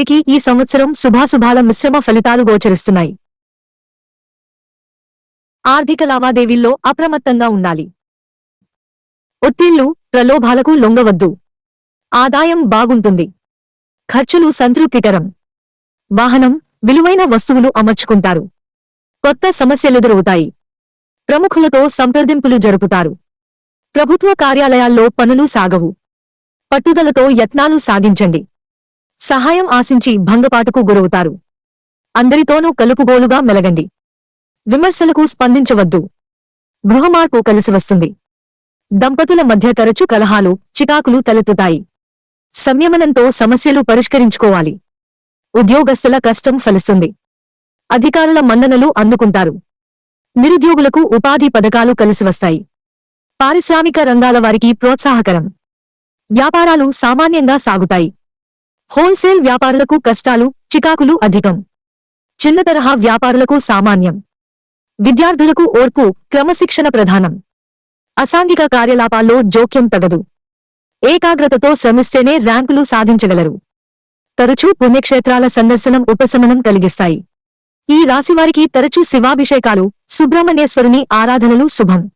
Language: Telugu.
వ్యక్తికి ఈ సంవత్సరం శుభాశుభాల మిశ్రమ ఫలితాలు గోచరిస్తున్నాయి. ఆర్థిక లావాదేవీల్లో అప్రమత్తంగా ఉండాలి. ఒత్తిళ్ళు ప్రలోభాలకు లొంగవద్దు. ఆదాయం బాగుంటుంది. ఖర్చులు సంతృప్తికరం. వాహనం విలువైన వస్తువులు అమర్చుకుంటారు. కొత్త సమస్యలెదురవుతాయి. ప్రముఖులతో సంప్రదింపులు జరుపుతారు. ప్రభుత్వ కార్యాలయాల్లో పనులు సాగవు. పట్టుదలతో యత్నాలు సాగించండి. సహాయం ఆశించి భంగపాటుకు గురవుతారు. అందరితోనూ కలుపుగోలుగా మెలగండి. విమర్శలకు స్పందించవద్దు. గృహమార్పు కలిసి వస్తుంది. దంపతుల మధ్య తరచు కలహాలు చికాకులు తలెత్తుతాయి. సంయమనంతో సమస్యలు పరిష్కరించుకోవాలి. ఉద్యోగస్తుల కష్టం ఫలిస్తుంది. అధికారుల మన్ననలు అందుకుంటారు. నిరుద్యోగులకు ఉపాధి పథకాలు కలిసి వస్తాయి. పారిశ్రామిక రంగాల వారికి ప్రోత్సాహకరం. వ్యాపారాలు సామాన్యంగా సాగుతాయి. హోల్సేల్ వ్యాపారులకు కష్టాలు చికాకులు అధికం. చిన్న తరహా వ్యాపారులకు సామాన్యం. విద్యార్థులకు ఓర్పు క్రమశిక్షణ ప్రధానం. అసాంఘిక కార్యలాపాల్లో జోక్యం తగదు. ఏకాగ్రతతో శ్రమిస్తేనే ర్యాంకులు సాధించగలరు. తరచూ పుణ్యక్షేత్రాల సందర్శనం ఉపశమనం కలిగిస్తాయి. ఈ రాశివారికి తరచూ శివాభిషేకాలు సుబ్రహ్మణ్యేశ్వరుని ఆరాధనలు శుభం.